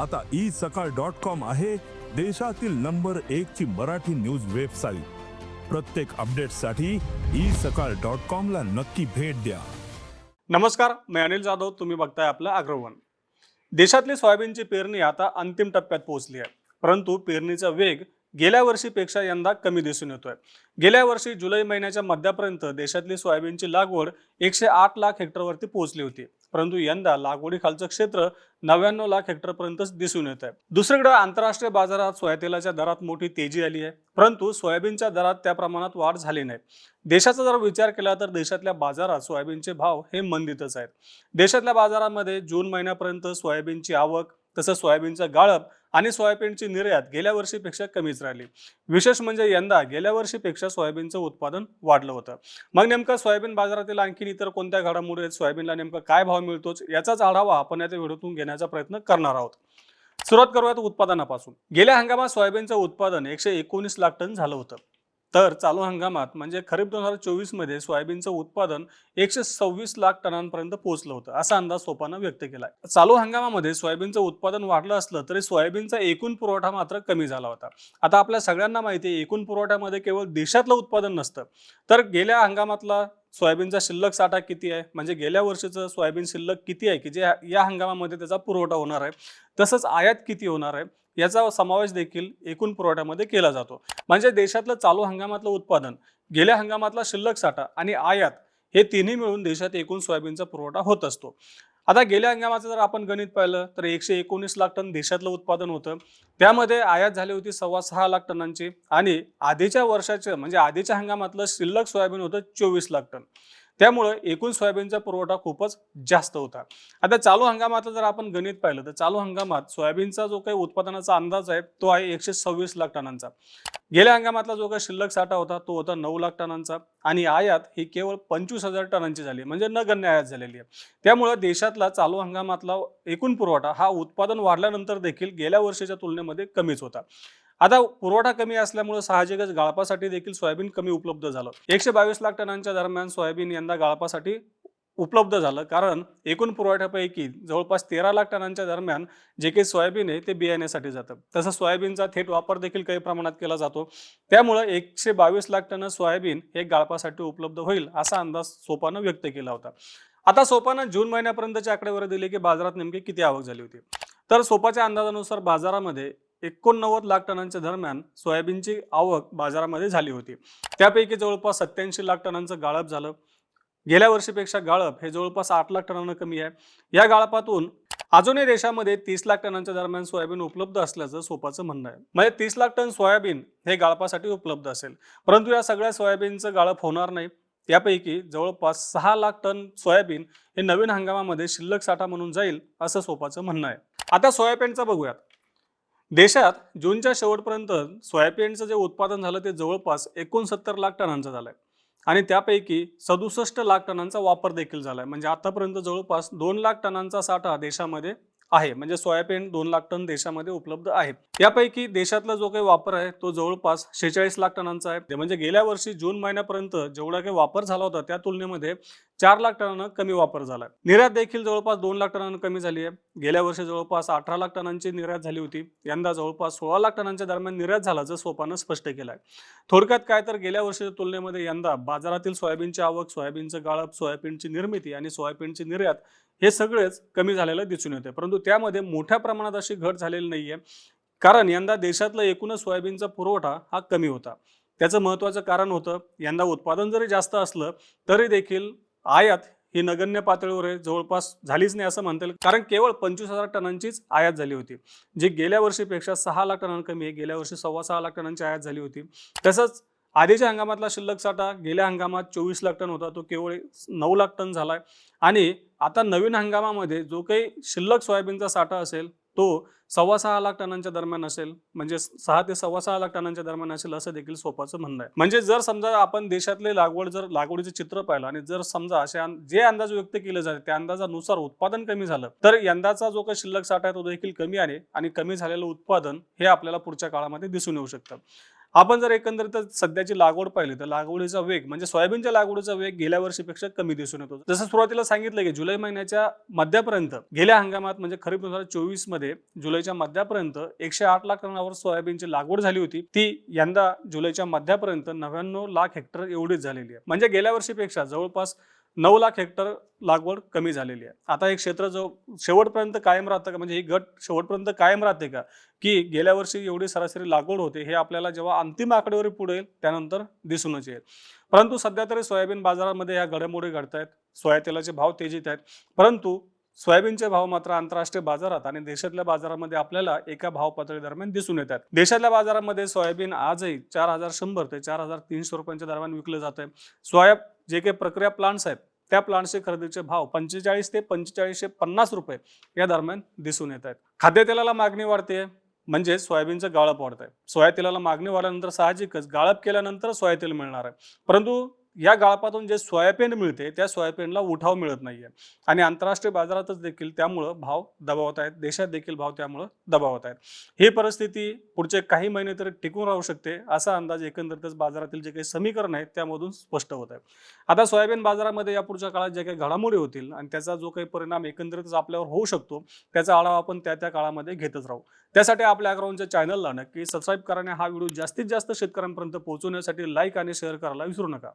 आता ई सकाळ dot com आहे देशातील नंबर एक ची मराठी न्यूज वेबसाईट. प्रत्येक अपडेटसाठी ई सकाळ डॉट कॉम ला नक्की भेट द्या. नमस्कार मी अनिल जाधव तुम्ही बघताय आपलं अग्रवन. देशातली सोयाबीनची पेरणी आता अंतिम टप्प्यात पोहोचली आहे. परंतु पेरणीचा वेग गेल्या वर्षीपेक्षा यंदा कमी दिसून येतोय. गेल्या वर्षी जुलै महिन्याच्या मध्यापर्यंत देशातली सोयाबीनची लागवड एकशे आठ लाख हेक्टरवरती पोहोचली होती. परंतु यंदा लागवडीखालचं क्षेत्र नव्याण्णव लाख हेक्टरपर्यंतच दिसून येत आहे. दुसरीकडे आंतरराष्ट्रीय बाजारात सोयातेलाच्या दरात मोठी तेजी आली आहे. परंतु सोयाबीनच्या दरात त्या प्रमाणात वाढ झाली नाही. देशाचा जर विचार केला तर देशातल्या बाजारात सोयाबीनचे भाव हे मंदीतच आहेत. देशातल्या बाजारामध्ये जून महिन्यापर्यंत सोयाबीनची आवक तसंच सोयाबीनचं गाळप आणि सोयाबीनची निर्यात गेल्या वर्षीपेक्षा कमीच राहिली. विशेष म्हणजे यंदा गेल्या वर्षीपेक्षा सोयाबीनचं उत्पादन वाढलं होतं. मग नेमकं सोयाबीन बाजारातील आणखीन इतर कोणत्या घडामोडी आहेत? सोयाबीनला नेमकं काय भाव मिळतोच? याचाच आढावा आपण या व्हिडिओतून घेण्याचा प्रयत्न करणार आहोत. सुरुवात करूयात उत्पादनापासून. गेल्या हंगामात सोयाबीनचं उत्पादन एकशे एकोणीस लाख टन झालं होतं. तर चालू हंगामात म्हणजे खरीप दोन हजार चोवीसमध्ये सोयाबीनचं उत्पादन एकशे सव्वीस लाख टनांपर्यंत पोहोचलं होतं असा अंदाज सोपानं व्यक्त केलाय. चालू हंगामामध्ये सोयाबीनचं उत्पादन वाढलं असलं तरी सोयाबीनचा एकूण पुरवठा मात्र कमी झाला होता. आता आपल्या सगळ्यांना माहिती आहे एकूण पुरवठ्यामध्ये केवळ देशातलं उत्पादन नसतं. तर गेल्या हंगामातला सोयाबीनचा शिल्लक साठा किती आहे? म्हणजे गेल्या वर्षीचं सोयाबीन शिल्लक किती आहे? की जे या हंगामामध्ये त्याचा पुरवठा होणार आहे तसंच आयात किती होणार आहे? याचा समावेश देखील एकूण पुरवठ्यामध्ये केला जातो. म्हणजे देशातलं चालू हंगामातलं उत्पादन गेल्या हंगामातला शिल्लक साठा आणि आयात हे तिन्ही मिळून देशात एकूण सोयाबीनचा पुरवठा होत असतो. आता गेल्या हंगामाचं जर आपण गणित पाहिलं तर एकशे एकोणीस लाख टन देशातलं उत्पादन होतं. त्यामध्ये आयात झाली होती सव्वा सहा लाख टनांची आणि आधीच्या वर्षाचं म्हणजे आधीच्या हंगामातलं शिल्लक सोयाबीन होतं चोवीस लाख टन. त्यामुळं एकूण सोयाबीनचा पुरवठा खूपच जास्त होता. आता चालू हंगामातलं जर आपण गणित पाहिलं तर चालू हंगामात सोयाबीनचा जो काही उत्पादनाचा अंदाज आहे तो आहे एकशे सव्वीस लाख टनांचा. गेल्या हंगामातला जो काही शिल्लक साठा होता तो होता नऊ लाख टनांचा. आणि आयात ही केवळ पंचवीस हजार टनांची झाली म्हणजे नगण्य आयात झालेली आहे. त्यामुळं देशातला चालू हंगामातला एकूण पुरवठा हा उत्पादन वाढल्यानंतर देखील गेल्या वर्षीच्या तुलनेमध्ये कमीच होता. आता पुरवठा कमी असल्यामुळे साहजिकच गाळपासाठी देखील सोयाबीन कमी उपलब्ध झालं. एकशे बावीस लाख टनांच्या दरम्यान सोयाबीन यंदा गाळपासाठी उपलब्ध झालं. कारण एकूण पुरवठ्यापैकी जवळपास तेरा लाख टनांच्या दरम्यान जे काही सोयाबीन आहे ते बियाण्यासाठी जातं. तसं सोयाबीनचा थेट वापर देखील काही प्रमाणात केला जातो. त्यामुळं एकशे बावीस लाख टन सोयाबीन हे गाळपासाठी उपलब्ध होईल असा अंदाज सोपानं व्यक्त केला होता. आता सोपानं जून महिन्यापर्यंतच्या आकडेवारी दिली की बाजारात नेमकी किती आवक झाली होती. तर सोपाच्या अंदाजानुसार बाजारामध्ये एकोणनव्वद लाख टनांच्या दरम्यान सोयाबीनची आवक बाजारामध्ये झाली होती. त्यापैकी जवळपास सत्याऐंशी लाख टनांचं गाळप झालं. गेल्या वर्षीपेक्षा गाळप हे जवळपास आठ लाख टनांना कमी आहे. या गाळपातून अजूनही देशामध्ये तीस लाख टनांच्या दरम्यान सोयाबीन उपलब्ध असल्याचं सोपाचं म्हणणं आहे. म्हणजे तीस लाख टन सोयाबीन हे गाळपासाठी उपलब्ध असेल. परंतु या सगळ्या सोयाबीनचं गाळप होणार नाही. त्यापैकी जवळपास सहा लाख टन सोयाबीन हे नवीन हंगामामध्ये शिल्लक साठा म्हणून जाईल असं सोपाचं म्हणणं आहे. आता सोयाबीनचं बघूयात. देशात जूनच्या शेवटपर्यंत सोयाबीनचं जे उत्पादन झालं ते जवळपास एकोणसत्तर लाख टनांचं झालं आहे आणि त्यापैकी सदुसष्ट लाख टनांचा वापर देखील झाला आहे म्हणजे आतापर्यंत जवळपास दोन लाख टनांचा साठा देशामध्ये आहे. म्हणजे सोयाबीन दोन लाख टन देशामध्ये उपलब्ध आहे. यापैकी देशातला जो काही वापर आहे तो जवळपास शेहेचाळीस लाख टनांचा आहे. म्हणजे, म्हणजे गेल्या वर्षी जून महिन्यापर्यंत जेवढा काही वापर झाला होता त्या तुलनेमध्ये चार लाख टनानं कमी वापर झाला निर्यात देखील जवळपास दोन लाख टनानं कमी झाली आहे. गेल्या वर्षी जवळपास अठरा लाख टनांची निर्यात झाली होती. यंदा जवळपास सोळा लाख टनांच्या दरम्यान निर्यात झाल्याचं सोपानं स्पष्ट केलं आहे थोडक्यात काय तर गेल्या वर्षीच्या तुलनेमध्ये यंदा बाजारातील सोयाबीनची आवक सोयाबीनचं गाळप सोयाबीनची निर्मिती आणि सोयाबीनची निर्यात हे सगळेच कमी झालेलं दिसून येते परंतु त्यामध्ये मोठ्या प्रमाणात अशी घट झालेली नाहीये. कारण यंदा देशातला एकूणच सोयाबीनचा पुरवठा हा कमी होता. त्याचं महत्त्वाचं कारण होतं यंदा उत्पादन जरी जास्त असलं तरी देखील आयात ही नगण्य पातळीवर आहे. जवळपास झालीच नाही असं म्हणता येईल. कारण केवळ पंचवीस हजार टनांचीच आयात झाली होती. जी गेल्या वर्षीपेक्षा सहा लाख टनां कमी आहे. गेल्या वर्षी सव्वा सहा लाख टनांची आयात झाली होती. तसंच आधीच्या हंगामातला शिल्लक साठा गेल्या हंगामात चोवीस लाख टन होता. तो केवळ नऊ लाख टन झालाय. आणि आता नवीन हंगामामध्ये जो काही शिल्लक सोयाबीनचा साठा असेल तो सव्वा सहा लाख टनांच्या दरम्यान असेल म्हणजे सहा ते सव्वा सहा लाख टनांच्या दरम्यान असेल असं देखील सोपाचं म्हणणं आहे. म्हणजे जर समजा आपण देशातले लागवड जर लागवडीचं चित्र पाहिलं आणि जर समजा असे जे अंदाज व्यक्त केले जाते त्या अंदाजानुसार उत्पादन कमी झालं तर यंदाचा जो काही शिल्लक साठा आहे तो देखील कमी आहे आणि कमी झालेलं उत्पादन हे आपल्याला पुढच्या काळामध्ये दिसून येऊ शकतं. आपण जर एकंदरीत सध्याची लागवड पाहिली तर लागवडीचा वेग म्हणजे सोयाबीनच्या लागवडीचा वेग गेल्या वर्षीपेक्षा कमी दिसून येतो जसं सुरुवातीला सांगितलं की जुलै महिन्याच्या मध्यापर्यंत गेल्या हंगामात म्हणजे खरीप दोन हजार चोवीसमध्ये जुलैच्या मध्यापर्यंत एकशे आठ लाख टनावर सोयाबीनची लागवड झाली होती. ती यंदा जुलैच्या मध्यापर्यंत नव्याण्णव लाख हेक्टर एवढीच झालेली आहे. म्हणजे गेल्या वर्षीपेक्षा जवळपास नऊ लाख हेक्टर लागवड कमी झालेली आहे. आता हे क्षेत्र जो शेवटपर्यंत कायम राहतं का? म्हणजे ही गट शेवटपर्यंत कायम राहते का? की गेल्या वर्षी एवढी सरासरी लागवड होते हे आपल्याला जेव्हा अंतिम आकडेवारी पुढे येईल त्यानंतर दिसूनच येईल. परंतु सध्या तरी सोयाबीन बाजारामध्ये या घडामोडी घडत आहेत सोया तेलाचे भाव तेजीत आहेत. परंतु सोयाबीनचे भाव मात्र आंतरराष्ट्रीय बाजारात आणि देशातल्या बाजारामध्ये आपल्याला एका भाव पातळी दरम्यान दिसून येतात. देशातल्या बाजारामध्ये सोयाबीन आजही चार हजार शंभर ते चार हजार तीनशे रुपयांच्या दरम्यान विकलं जात आहे सोया जे काही प्रक्रिया प्लांट्स आहेत त्या प्लांटचे खरेदीचे भाव पंचेचाळीस ते पंचेचाळीसशे पन्नास रुपये या दरम्यान दिसून येत आहेत. खाद्यतेलाला मागणी वाढते म्हणजे सोयाबीनचं गाळप वाढत आहे सोया तेलाला मागणी वाढल्यानंतर साहजिकच गाळप केल्यानंतर सोया तेल मिळणार आहे. परंतु या गाळपातून जे सोयाबीन मिळते त्या सोयाबीनला उठाव मिळत नाहीये. आणि आंतरराष्ट्रीय बाजारातच देखील त्यामुळं भाव दबावत आहेत. देशात देखील भाव त्यामुळं दबावत आहेत. ही परिस्थिती पुढचे काही महिने तरी टिकून राहू शकते असा अंदाज एकंदरीतच बाजारातील जे काही समीकरण आहेत त्यामधून स्पष्ट होत आहे. आता सोयाबीन बाजारामध्ये या पुढच्या काळात ज्या काही घडामोडी होतील आणि त्याचा जो काही परिणाम एकंदरीतच आपल्यावर होऊ शकतो त्याचा आढावा आपण त्या त्या काळामध्ये घेतच राहू. त्यासाठी आपल्या अग्राऊंडच्या चॅनलला नक्की सबस्क्राईब करा आणि हा व्हिडिओ जास्तीत जास्त शेतकऱ्यांपर्यंत पोहोचवण्यासाठी लाईक आणि शेअर करायला विसरू नका.